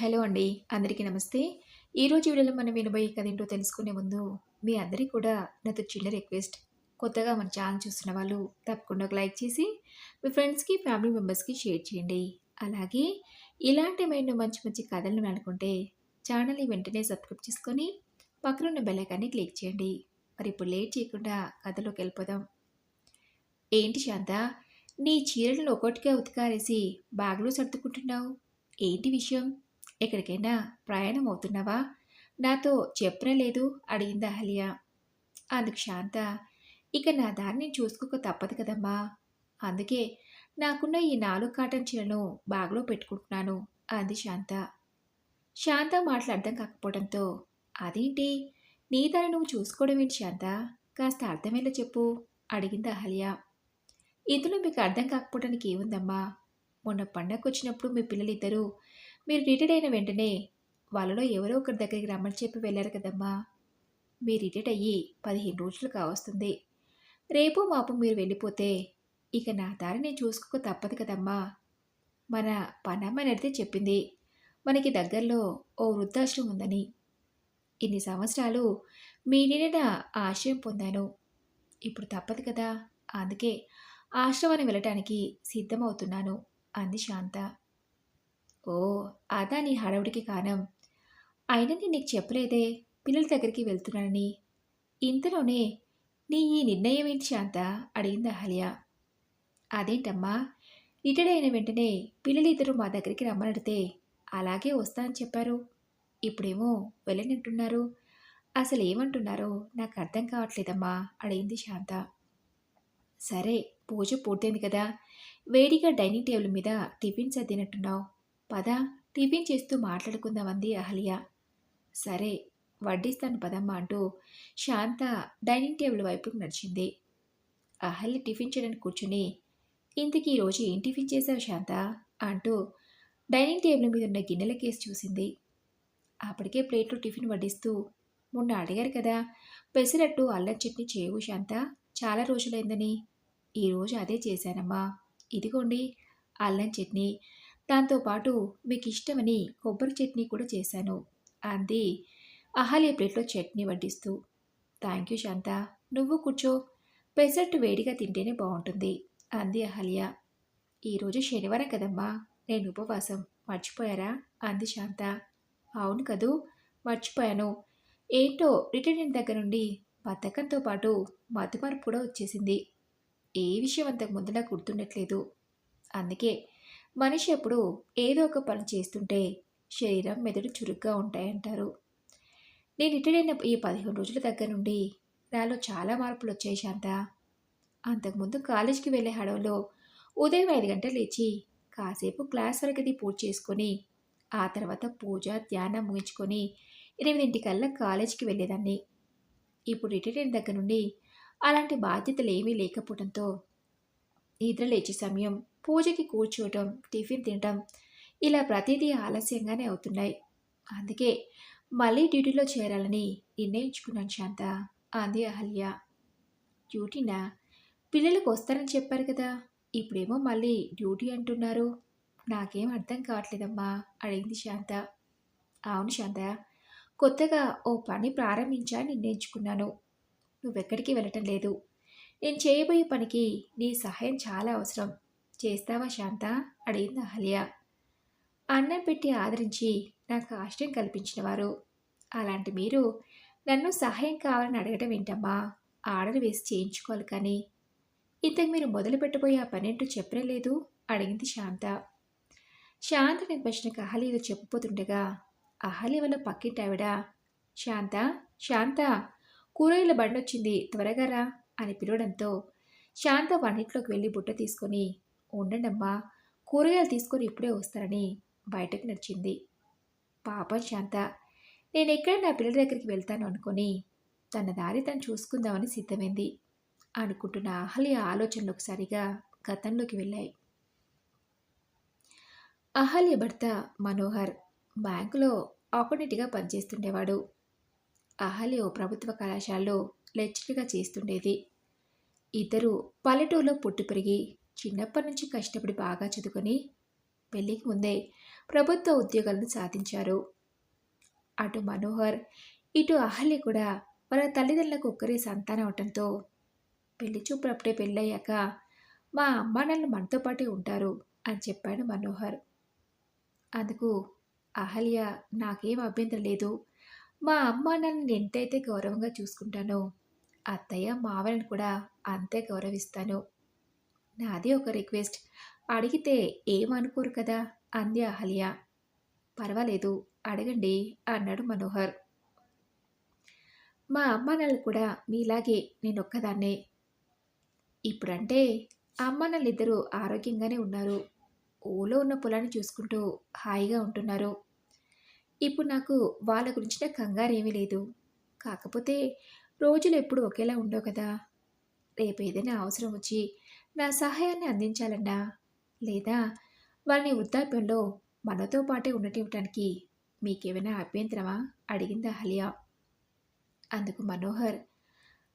Hello అండి అందరికీ నమస్తే. ఈరోజు వీడియోలో మనం వినబోయే కథ ఏంటో తెలుసుకునే ముందు మీ అందరికీ కూడా నాతో చిన్న రిక్వెస్ట్. కొత్తగా మన ఛానల్ చూస్తున్న వాళ్ళు తప్పకుండా ఒక లైక్ చేసి మీ ఫ్రెండ్స్కి ఫ్యామిలీ మెంబర్స్కి షేర్ చేయండి. అలాగే ఇలాంటి మైండ్ మంచి మంచి కథలను అనుకుంటే ఛానల్ని వెంటనే సబ్స్క్రైబ్ చేసుకొని పక్కనున్న బెల్లైకాన్ని క్లిక్ చేయండి. మరి ఇప్పుడు లేట్ చేయకుండా కథలోకి వెళ్ళిపోదాం. ఏంటి శాంత నీ చీరలను ఒకటిగా ఉతికారేసి బ్యాగ్లో సర్దుకుంటున్నావు? ఏంటి విషయం? ఎక్కడికైనా ప్రయాణం అవుతున్నావా? నాతో చెప్పనలేదు అడిగింది అహల్య. అందుకు శాంత ఇక నా దాన్ని చూసుకోక తప్పదు కదమ్మా. అందుకే నాకున్న ఈ నాలుగు కాటన్ చీరను బాగ్లో పెట్టుకుంటున్నాను అంది శాంత. శాంత మాటలు అర్థం కాకపోవడంతో అదేంటి? నీ దారి నువ్వు చూసుకోవడం ఏంటి శాంత? కాస్త అర్థమేలా చెప్పు అడిగింది అహల్య. ఇందులో మీకు అర్థం కాకపోవడానికి ఏముందమ్మా? మొన్న పండగకు వచ్చినప్పుడు మీ పిల్లలిద్దరూ మీరు రిటైర్ అయిన వెంటనే వాళ్ళలో ఎవరో ఒకరి దగ్గరికి రమ్మని చెప్పి వెళ్ళారు కదమ్మా. మీరు రిటైర్ అయ్యి పదిహేను రోజులు కావస్తుంది. రేపు మాపు మీరు వెళ్ళిపోతే ఇక నా దారి నేను చూసుకోక తప్పదు కదమ్మా. మన పనమ్మ చెప్పింది. మనకి దగ్గరలో ఓ వృద్ధాశ్రమం ఉందని. ఇన్ని సంవత్సరాలు మీ నిండిన ఆశ్రయం పొందాను. ఇప్పుడు తప్పదు కదా. అందుకే ఆశ్రమాన్ని వెళ్ళటానికి సిద్ధమవుతున్నాను అంది శాంత. ఓ అదా నీ హడావుడికి కారణం. అయినా నేను నీకు చెప్పలేదే పిల్లల దగ్గరికి వెళ్తున్నానని. ఇంతలోనే నీ ఈ నిర్ణయం ఏంటి శాంత? అడిగింది అహల్య. అదేంటమ్మా? రిటైర్డ్ అయిన వెంటనే పిల్లలిద్దరూ మా దగ్గరికి రమ్మనడితే అలాగే వస్తా అని చెప్పారు. ఇప్పుడేమో వెళ్ళనంటున్నారు. అసలు ఏమంటున్నారో నాకు అర్థం కావట్లేదమ్మా అడిగింది శాంత. సరే పూజ పూర్తయింది కదా. వేడిగా డైనింగ్ టేబుల్ మీద టిఫిన్ సర్దినట్టున్నావు. పద టిఫిన్ చేస్తూ మాట్లాడుకుందామంది అహల్య. సరే వడ్డిస్తాను పదమ్మా అంటూ శాంత డైనింగ్ టేబుల్ వైపుకు నడిచింది. అహల్య టిఫిన్ చేయడానికి కూర్చుని ఇంతకీ ఈరోజు ఏం టిఫిన్ చేశావు శాంత? అంటూ డైనింగ్ టేబుల్ మీద ఉన్న గిన్నెల కేసు చూసింది. అప్పటికే ప్లేట్లో టిఫిన్ వడ్డిస్తూ మొన్న అడిగారు కదా పెసరట్టు అల్లం చట్నీ చేయవు శాంత చాలా రోజులైందని. ఈరోజు అదే చేశానమ్మా. ఇదిగోండి అల్లం చట్నీ దాంతోపాటు మీకు ఇష్టమని కొబ్బరి చట్నీ కూడా చేశాను. అంది. అహల్య ప్లేట్లో చట్నీ వడ్డిస్తూ. Thank you Shanta. నువ్వు కూర్చో. పెసరట్టు వేడిగా తింటేనే బాగుంటుంది అంది అహల్య. ఈరోజు శనివారం కదమ్మా. నేను ఉపవాసం. మర్చిపోయారా? అంది శాంత. అవును కదూ. మర్చిపోయాను. ఏంటో రిటైర్మెంట్ దగ్గర నుండి బద్ధకంతో పాటు మధుమరుపు కూడా వచ్చేసింది. ఏ విషయం అంతకు ముందులా గుర్తుండట్లేదు. అందుకే మనిషి ఎప్పుడు ఏదో ఒక పని చేస్తుంటే శరీరం మెదడు చురుగ్గా ఉంటాయంటారు. నేను ఇటడైన ఈ పదిహేను రోజుల దగ్గర నుండి నాలో చాలా మార్పులు వచ్చాయి శాంత. అంతకుముందు కాలేజీకి వెళ్ళే హడవలో ఉదయం ఐదు గంటలు లేచి కాసేపు క్లాస్ వరకుది పూర్తి చేసుకొని ఆ తర్వాత పూజ ధ్యానం ముగించుకొని ఎనిమిదింటికల్లా కాలేజీకి వెళ్ళేదాన్ని. ఇప్పుడు రిటైర్ అయిన దగ్గర నుండి అలాంటి బాధ్యతలు ఏమీ లేకపోవడంతో నిద్ర లేచే సమయం పూజకి కూర్చోవటం టిఫిన్ తినటం ఇలా ప్రతిదీ ఆలస్యంగానే అవుతున్నాయి. అందుకే మళ్ళీ డ్యూటీలో చేరాలని నిర్ణయించుకున్నాను శాంత. అంది అహల్య. డ్యూటీనా? పిల్లలకు వస్తారని చెప్పారు కదా. ఇప్పుడేమో మళ్ళీ డ్యూటీ అంటున్నారు. నాకేం అర్థం కావట్లేదమ్మా అడిగింది శాంత. అవును శాంత. కొత్తగా ఓ పని ప్రారంభించా నిర్ణయించుకున్నాను. నువ్వెక్కడికి వెళ్ళటం లేదు. నేను చేయబోయే పనికి నీ సహాయం చాలా అవసరం. చేస్తావా శాంత? అడిగింది అహల్య. అన్నం పెట్టి ఆదరించి నాకు ఆశ్రయం కల్పించిన వారు అలాంటి మీరు నన్ను సహాయం కావాలని అడగడం ఏంటమ్మా? ఆర్డర్ వేసి చేయించుకోవాలి కానీ. ఇంతకు మీరు మొదలు పెట్టబోయే ఆ పనేంటో చెప్పలేదు అడిగింది శాంత. శాంత నేను ప్రశ్నకు అహలి ఏదో చెప్పబోతుండగా అహలి వల్ల పక్కింటి ఆవిడ శాంత శాంత కూరగాయల బండి వచ్చింది త్వరగా రా అని పిలవడంతో శాంత వంటింట్లోకి వెళ్ళి బుట్ట తీసుకొని ఉండండమ్మా కూరగాయలు తీసుకొని ఇప్పుడే వస్తారని బయటకు నడిచింది. పాపం శాంత నేను ఎక్కడ నా పిల్లల దగ్గరికి వెళ్తాను అనుకొని తన దారి తను చూసుకుందామని సిద్ధమైంది అనుకుంటున్న అహల్య ఆలోచనలు ఒకసారిగా గతంలోకి వెళ్ళాయి. అహల్య భర్త మనోహర్ బ్యాంకులో ఆపర్చునిటీగా పనిచేస్తుండేవాడు. అహల్య ఓ ప్రభుత్వ కళాశాలలో లెక్చరర్గా చేస్తుండేది. ఇద్దరు పల్లెటూరులో పుట్టి పెరిగి చిన్నప్పటి నుంచి కష్టపడి బాగా చదువుకొని పెళ్ళికి ముందే ప్రభుత్వ ఉద్యోగాలను సాధించారు. అటు మనోహర్ ఇటు అహల్య కూడా వాళ్ళ తల్లిదండ్రులకు ఒక్కరే సంతానం అవటంతో పెళ్ళి చూపులు అప్పుడే పెళ్ళయ్యాక మా అమ్మా నాన్నలు మనతో పాటే ఉంటారు అని చెప్పాడు మనోహర్. అందుకు అహల్య నాకేం అభ్యంతరం లేదు. మా అమ్మా నన్ను ఎంతైతే గౌరవంగా చూసుకుంటానో అత్తయ్య మావలను కూడా అంతే గౌరవిస్తాను. నాది ఒక రిక్వెస్ట్. అడిగితే ఏమనుకోరు కదా? అంది అహల్య. పర్వాలేదు అడగండి అన్నాడు మనోహర్. మా అమ్మ నాన్నలు కూడా మీలాగే నేను ఒక్కదాన్నే ఇప్పుడంటే అమ్మ నాన్నలిద్దరూ ఆరోగ్యంగానే ఉన్నారు. ఊళ్ళో ఉన్న పొలాన్ని చూసుకుంటూ హాయిగా ఉంటున్నారు. ఇప్పుడు నాకు వాళ్ళ గురించిన కంగారు ఏమీ లేదు. కాకపోతే రోజులు ఎప్పుడు ఒకేలా ఉండవు కదా? రేపు ఏదైనా అవసరం వచ్చి నా సహాయాన్ని అందించాలన్నా లేదా వారిని వృద్ధాప్యంలో మనతో పాటే ఉండటివ్వటానికి మీకేమైనా అభ్యంతరమా? అడిగింది హలియా అందుకు మనోహర్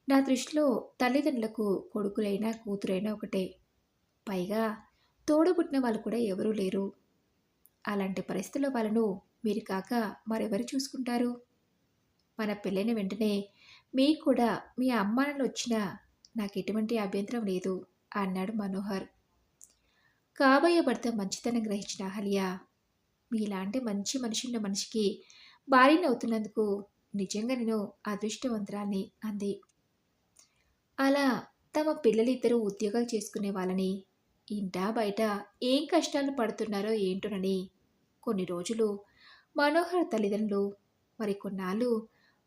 నా దృష్టిలో తల్లిదండ్రులకు కొడుకులైనా కూతురైనా ఒకటే. పైగా తోడబుట్టిన వాళ్ళు కూడా ఎవరూ లేరు. అలాంటి పరిస్థితుల్లో వాళ్ళను మీరు కాక మరెవరు చూసుకుంటారు? మన పెళ్ళైన వెంటనే మీకు కూడా మీ అమ్మానాన్నలు వచ్చినా నాకు ఎటువంటి అభ్యంతరం లేదు. అన్నాడు మనోహర్. కాబోయే భర్త మంచితనం గ్రహించిన అహల్య మీలాంటి మంచి మనిషిన్న మనిషికి భార్యని అవుతున్నందుకు నిజంగా నేను అదృష్టవంతురాన్ని అంది. అలా తమ పిల్లలిద్దరూ ఉద్యోగాలు చేసుకునే వాళ్ళని ఇంటా బయట ఏం కష్టాలు పడుతున్నారో ఏంటోనని కొన్ని రోజులు మనోహర్ తల్లిదండ్రులు మరి కొన్నాళ్ళు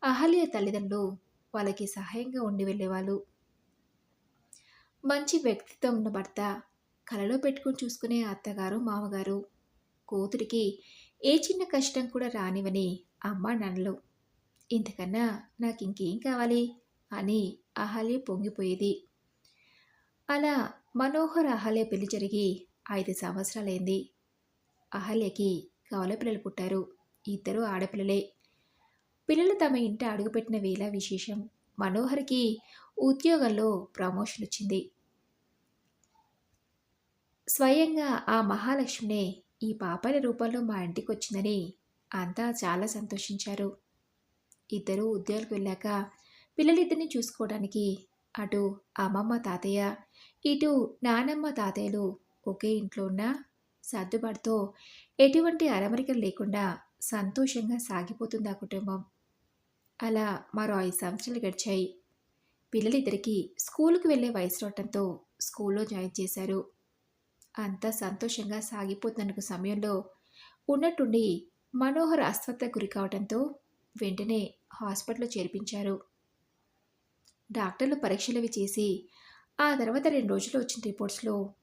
అహల్య తల్లిదండ్రులు వాళ్ళకి సహాయంగా ఉండి వెళ్ళేవాళ్ళు. మంచి వ్యక్తిత్వం ఉన్న భర్త కలలో పెట్టుకుని చూసుకునే అత్తగారు మామగారు. కూతురికి ఏ చిన్న కష్టం కూడా రానివని అమ్మ నాన్నలు ఇంతకన్నా నాకు ఇంకేం కావాలి? అని అహల్య పొంగిపోయేది. అలా మనోహర్ అహల్య పెళ్ళి జరిగి ఐదు సంవత్సరాలైంది. అహల్యకి కవల పిల్లలు పుట్టారు. ఇద్దరు ఆడపిల్లలే. పిల్లలు తమ ఇంట అడుగుపెట్టిన వేళ విశేషం. మనోహర్కి ఉద్యోగంలో ప్రమోషన్ వచ్చింది స్వయంగా ఆ మహాలక్ష్మినే ఈ పాపల రూపంలో మా ఇంటికి వచ్చిందని అంతా చాలా సంతోషించారు. ఇద్దరు ఉద్యోగాలకు వెళ్ళాక పిల్లలిద్దరిని చూసుకోవడానికి అటు అమ్మమ్మ తాతయ్య ఇటు నానమ్మ తాతయ్యలు ఒకే ఇంట్లో ఉన్న సర్దుబాటుతో ఎటువంటి అరమరికలు లేకుండా సంతోషంగా సాగిపోతుంది ఆ కుటుంబం. అలా మరో ఐదు సంవత్సరాలు గడిచాయి. పిల్లలిద్దరికీ స్కూల్కి వెళ్ళే వయసు రావటంతో స్కూల్లో జాయిన్ చేశారు. అంతా సంతోషంగా సాగిపోతున్న సమయంలో ఉన్నట్టుండి మనోహర్ అస్వస్థ గురి కావడంతో వెంటనే హాస్పిటల్లో చేర్పించారు. డాక్టర్లు పరీక్షలవి చేసి ఆ తర్వాత రెండు రోజులు వచ్చిన రిపోర్ట్స్లో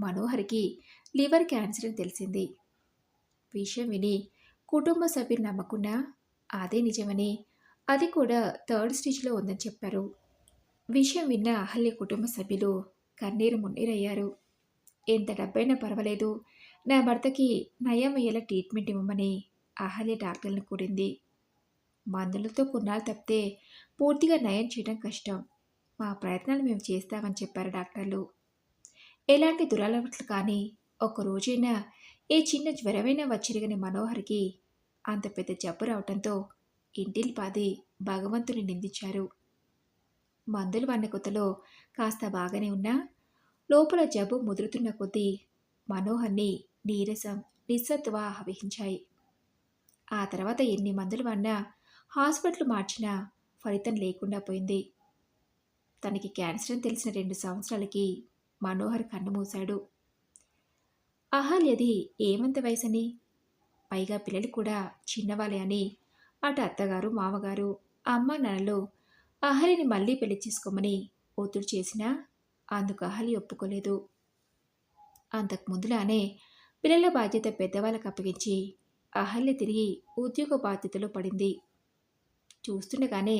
మనోహర్కి లివర్ క్యాన్సర్ అని తెలిసింది. విషయం విని కుటుంబ సభ్యులు నమ్మకుండా అదే నిజమని అది కూడా థర్డ్ స్టేజ్లో ఉందని చెప్పారు. విషయం విన్న అహల్య కుటుంబ సభ్యులు కన్నీరు మున్నీరయ్యారు. ఎంత డబ్బైనా పర్వాలేదు. నా భర్తకి నయమయ్యేలా ట్రీట్మెంట్ ఇవ్వమని అహల్య డాక్టర్లను కూడింది. మందులతో కొన్నాళ్ళు తప్పితే పూర్తిగా నయం చేయడం కష్టం. మా ప్రయత్నాలు మేము చేస్తామని చెప్పారు డాక్టర్లు. ఎలాంటి దురాలవట్లు కానీ ఒక రోజైనా ఏ చిన్న జ్వరమైనా వచ్చిరగని మనోహర్కి అంత పెద్ద జబ్బు రావడంతో ఇంటిల్ పాది భగవంతుని నిందించారు. మందులు వన్న కొత్తలో కాస్త బాగానే ఉన్నా లోపల జబ్బు ముదురుతున్న కొద్దీ మనోహర్ని నీరసం నిస్సత్వ ఆవహించాయి. ఆ తర్వాత ఎన్ని మందులు వన్నా హాస్పిటల్ మార్చినా ఫలితం లేకుండా పోయింది. తనకి క్యాన్సర్ అని తెలిసిన రెండు సంవత్సరాలకి మనోహర్ కన్ను మూశాడు. అహల్యది ఏమంత వయసని? పైగా పిల్లలు కూడా చిన్నవాళ్ళే అని అటు అత్తగారు మామగారు అమ్మ నాన్నలు అహల్యని మళ్ళీ పెళ్ళి చేసుకోమని ఒత్తిడి చేసినా అందుకు అహలి ఒప్పుకోలేదు. అంతకు ముందులానే పిల్లల బాధ్యత పెద్దవాళ్ళకు అప్పగించి అహల్య తిరిగి ఉద్యోగ బాధ్యతలో పడింది. చూస్తుండగానే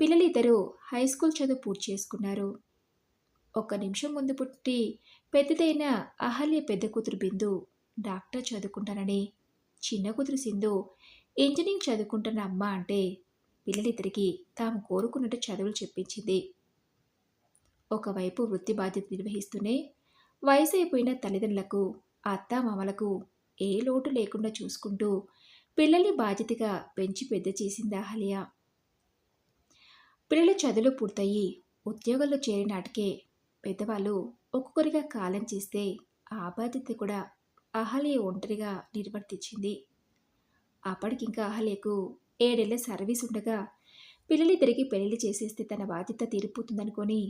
పిల్లలిద్దరూ హై స్కూల్ చదువు పూర్తి చేసుకున్నారు. ఒక్క నిమిషం ముందు పుట్టి పెద్దదైన అహల్య పెద్ద కూతురు బిందు డాక్టర్ చదువుకుంటానని చిన్న కూతురు సింధు ఇంజనీరింగ్ చదువుకుంటున్న అమ్మ అంటే పిల్లలిద్దరికీ తాము కోరుకున్నట్టు చదువులు చెప్పించింది. ఒకవైపు వృత్తి బాధ్యత నిర్వహిస్తూనే వయసు అయిపోయిన తల్లిదండ్రులకు అత్తామామలకు ఏ లోటు లేకుండా చూసుకుంటూ పిల్లల్ని బాధ్యతగా పెంచి పెద్ద చేసింది అహల్య పిల్లల చదువులు పూర్తయి ఉద్యోగంలో చేరినాటికే పెద్దవాళ్ళు ఒక్కొక్కరిగా కాలం చేస్తే ఆ బాధ్యత కూడా అహల్య ఒంటరిగా నిర్వర్తించింది. అప్పటికింకా అహల్యకు ఏడేళ్ళ సర్వీస్ ఉండగా పిల్లలిద్దరికి పెళ్ళి చేసేస్తే తన బాధ్యత తీరిపోతుందనుకొని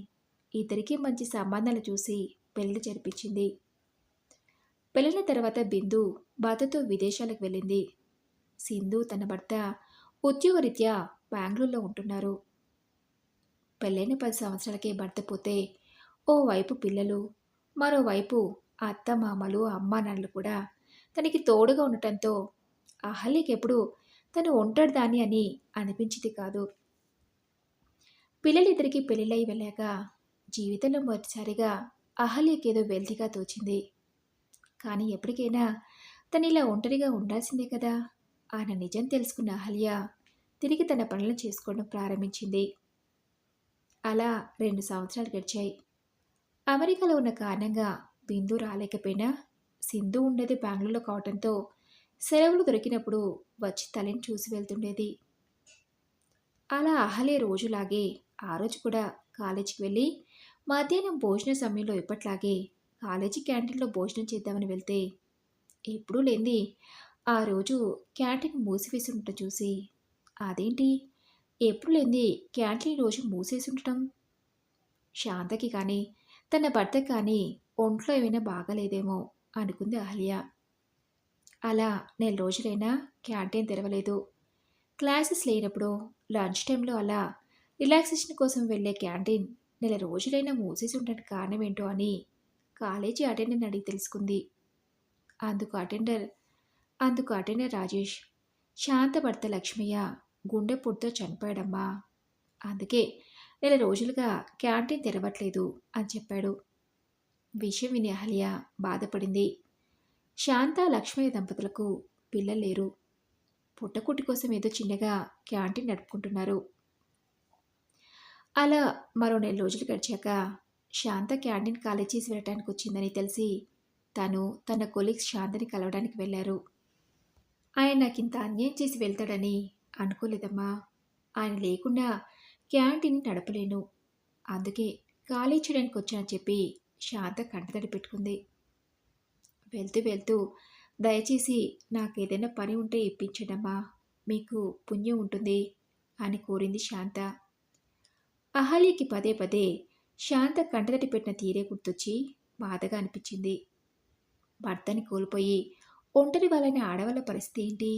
ఇద్దరికీ మంచి సంబంధాలు చూసి పెళ్ళి జరిపించింది. పెళ్ళిన తర్వాత బిందు భర్తతో విదేశాలకు వెళ్ళింది. సింధు తన భర్త ఉద్యోగరీత్యా బెంగళూరులో ఉంటున్నారు. పెళ్ళైన పది సంవత్సరాలకే భర్త పోతే ఓవైపు పిల్లలు మరోవైపు అత్త మామలు అమ్మానాన్నలు కూడా తనకి తోడుగా ఉండటంతో అహల్యకి ఎప్పుడు తను ఒంటరి దాన్ని అని అనిపించింది కాదు. పిల్లలిద్దరికీ పెళ్ళిళ్ళై వెళ్ళాక జీవితంలో మొదటిసారిగా అహల్యకేదో వెల్తిగా తోచింది. కానీ ఎప్పటికైనా తను ఇలా ఒంటరిగా ఉండాల్సిందే కదా? ఆయన నిజం తెలుసుకున్న అహల్య తిరిగి తన పనులు చేసుకోవడం ప్రారంభించింది. అలా రెండు సంవత్సరాలు గడిచాయి. అమెరికాలో ఉన్న కారణంగా బిందు రాలేకపోయినా సింధు ఉండేది బెంగళూరులో కావడంతో సెలవులు దొరికినప్పుడు వచ్చి తలని చూసి వెళ్తుండేది. అలా అహలే రోజులాగే ఆ రోజు కూడా కాలేజీకి వెళ్ళి మధ్యాహ్నం భోజన సమయంలో ఇప్పట్లాగే కాలేజీ క్యాంటీన్లో భోజనం చేద్దామని వెళ్తే ఎప్పుడూ లేంది ఆ రోజు క్యాంటీన్ మూసివేసి ఉండటం చూసి అదేంటి? ఎప్పుడు లేంది క్యాంటీన్ రోజు మూసేసి ఉండటం శాంతకి కానీ తన భర్తకి కానీ ఒంట్లో ఏమైనా బాగాలేదేమో అనుకుంది అహల్య. అలా నెల రోజులైనా క్యాంటీన్ తెరవలేదు. క్లాసెస్ లేనప్పుడు లంచ్ టైంలో అలా రిలాక్సేషన్ కోసం వెళ్ళే క్యాంటీన్ నెల రోజులైనా మూసేసి ఉండడానికి కారణం ఏంటో అని కాలేజీ అటెండర్ అడిగి తెలుసుకుంది. అందుకు అటెండర్ అందుకు అటెండర్ రాజేష్ శాంత భర్త లక్ష్మయ్య గుండె పొడితో చనిపోయాడమ్మా. అందుకే నెల రోజులుగా క్యాంటీన్ తెరవట్లేదు అని చెప్పాడు. విషయం విని అహల్య బాధపడింది. శాంత లక్ష్మయ్య దంపతులకు పిల్లలు లేరు. పుట్టకుట్టి కోసం ఏదో చిన్నగా క్యాంటీన్ నడుపుకుంటున్నారు. అలా మరో నెల రోజులు గడిచాక శాంత క్యాంటీన్ ఖాళీ చేసి వెళ్ళటానికి వచ్చిందని తెలిసి తను తన కొలీగ్స్ శాంతని కలవడానికి వెళ్ళారు. ఆయన నాకు ఇంత అన్యాయం చేసి వెళ్తాడని అనుకోలేదమ్మా. ఆయన లేకుండా క్యాంటీన్ నడపలేను. అందుకే ఖాళీ చేయడానికి వచ్చానని చెప్పి శాంత కంటతడి పెట్టుకుంది. వెళ్తూ వెళ్తూ దయచేసి నాకు ఏదైనా పని ఉంటే ఇప్పించడమ్మా. మీకు పుణ్యం ఉంటుంది అని కోరింది శాంత. అహల్యకి పదే పదే శాంత కంటదటి పెట్టిన తీరే గుర్తొచ్చి బాధగా అనిపించింది. భర్తని కోల్పోయి ఒంటరి వాళ్ళని ఆడవాళ్ళ పరిస్థితి ఏంటి?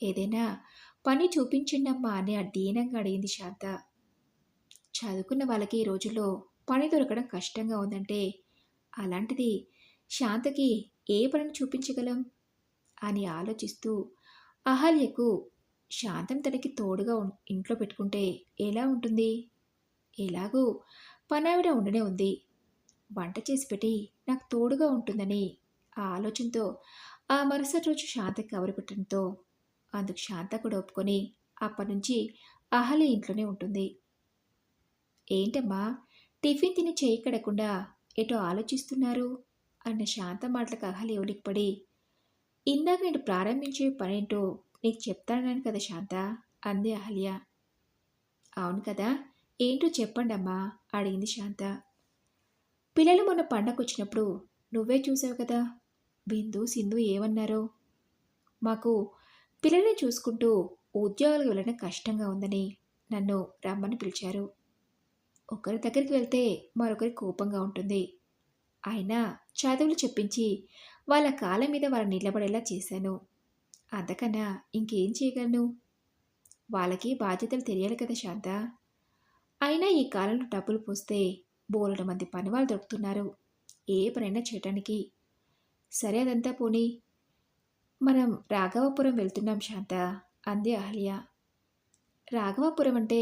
ఏదైనా పని చూపించిండమ్మా అని దీనంగా అడిగింది శాంత. చదువుకున్న వాళ్ళకి ఈ రోజుల్లో పని దొరకడం కష్టంగా ఉందంటే అలాంటిది శాంతకి ఏ పనిని చూపించగలం? అని ఆలోచిస్తూ అహల్యకు శాంతం తనకి తోడుగా ఇంట్లో పెట్టుకుంటే ఎలా ఉంటుంది? ఎలాగూ? పనావిడ ఉండనే ఉంది. వంట చేసి పెట్టి నాకు తోడుగా ఉంటుందని ఆ ఆలోచనతో ఆ మరుసటి రోజు శాంత కవరు పెట్టడంతో అందుకు శాంత కూడా ఒప్పుకొని అప్పటి నుంచి అహల్య ఇంట్లోనే ఉంటుంది. ఏంటమ్మా? టిఫిన్ తిని చేయి కడకుండా ఎటో ఆలోచిస్తున్నారు? అన్న శాంత మాటలకు అహల్య పడి ఇందాక నేను ప్రారంభించే పనేంటో నీకు చెప్తానన్నాను కదా శాంత అంది అహల్య. అవును కదా? ఏంటో చెప్పండమ్మా అడిగింది శాంత. పిల్లలు మొన్న పండగొచ్చినప్పుడు నువ్వే చూసావు కదా బిందు సింధు ఏమన్నారో? మాకు పిల్లల్ని చూసుకుంటూ ఉద్యోగాలకు వెళ్ళడం కష్టంగా ఉందని నన్ను రమ్మని పిలిచారు. ఒకరి దగ్గరికి వెళ్తే మరొకరి కోపంగా ఉంటుంది. అయినా చదువులు చెప్పించి వాళ్ళ కాళ్ళ మీద వాళ్ళు నిలబడేలా చేశాను. అంతకన్నా ఇంకేం చేయగలను? వాళ్ళకి బాధ్యతలు తెలియాలి కదా శాంత. అయినా ఈ కాలంలో డబ్బులు పోస్తే బోలెడు మంది పనివాళ్ళు దొరుకుతున్నారు. ఏ పనైనా చేయటానికి. సరే అదంతా పోనీ. మనం రాఘవపురం వెళ్తున్నాం శాంత అంది అహల్య. రాఘవపురం అంటే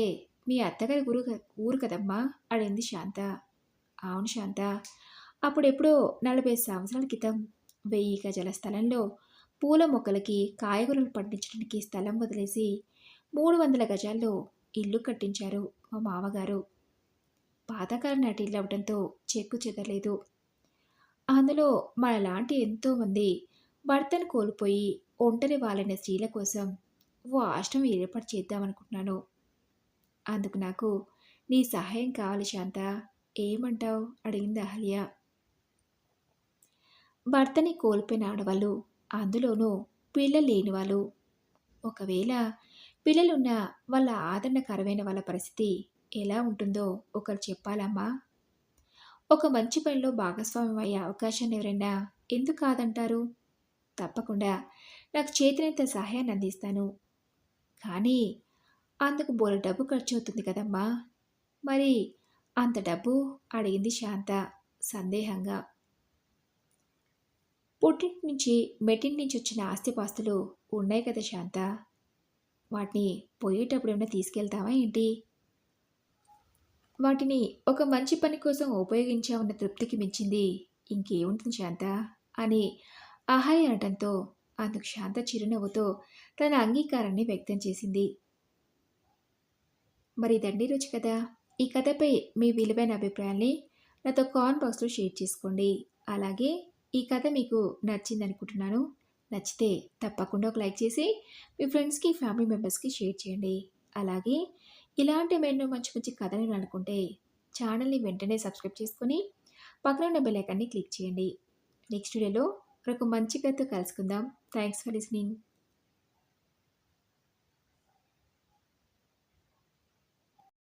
మీ అత్తగారి గురు ఊరు కదమ్మా? అడింది శాంత. అవును శాంత. అప్పుడెప్పుడో నలభై సంవత్సరాల క్రితం వెయ్యి గజల స్థలంలో పూల మొక్కలకి కాయగూరలు పండించడానికి స్థలం వదిలేసి మూడు వందల గజాల్లో ఇల్లు కట్టించారు మా మామగారు. పాతకాలం నాటి ఇల్లు అవడంతో చెక్కు చెదరలేదు. అందులో మనలాంటి ఎంతోమంది భర్తను కోల్పోయి ఒంటరి వాళ్ళైన స్త్రీల కోసం ఓ ఆశ్రమం ఏర్పాటు చేద్దామనుకుంటున్నాను. అందుకు నాకు నీ సహాయం కావాలి శాంత. ఏమంటావు? అడిగింది అహల్య. భర్తని కోల్పోయిన ఆడవాళ్ళు అందులోనూ పిల్లలు లేని వాళ్ళు ఒకవేళ పిల్లలున్న వాళ్ళ ఆదరణకరమైన వాళ్ళ పరిస్థితి ఎలా ఉంటుందో ఒకరు చెప్పాలమ్మా. ఒక మంచి పనిలో భాగస్వామ్యం అయ్యే అవకాశాన్ని ఎవరైనా ఎందుకు కాదంటారు? తప్పకుండా నాకు చేతినంత సహాయాన్ని అందిస్తాను. కానీ అందుకు బోల డబ్బు ఖర్చు అవుతుంది కదమ్మా. మరి అంత డబ్బు అడిగింది శాంత సందేహంగా. పుట్టింటి నుంచి మెట్టింటి నుంచి వచ్చిన ఆస్తిపాస్తులు ఉన్నాయి కదా శాంత? వాటిని పోయేటప్పుడు ఏమైనా తీసుకెళ్తావా ఏంటి? వాటిని ఒక మంచి పని కోసం ఉపయోగించామన్న తృప్తికి మించింది. ఇంకేముంటుంది శాంత? అని అహాయ్ అనటంతో అందుకు శాంత చిరునవ్వుతో తన అంగీకారాన్ని వ్యక్తం చేసింది. మరి ఇదండి రుచి కదా ఈ కథపై మీ విలువైన అభిప్రాయాన్ని నాతో కాన్ బాక్స్లో షేర్ చేసుకోండి. అలాగే ఈ కథ మీకు నచ్చింది అనుకుంటున్నాను నచ్చితే తప్పకుండా ఒక లైక్ చేసి మీ ఫ్రెండ్స్కి ఫ్యామిలీ మెంబర్స్కి షేర్ చేయండి. అలాగే ఇలాంటి ఎన్నో మంచి మంచి కథలు అనుకుంటే ఛానల్ని వెంటనే సబ్స్క్రైబ్ చేసుకొని పక్కన ఉన్న బెల్ ఐకాన్ని క్లిక్ చేయండి. నెక్స్ట్ వీడియోలో ఒక మంచి కథతో కలుసుకుందాం. Thanks for listening.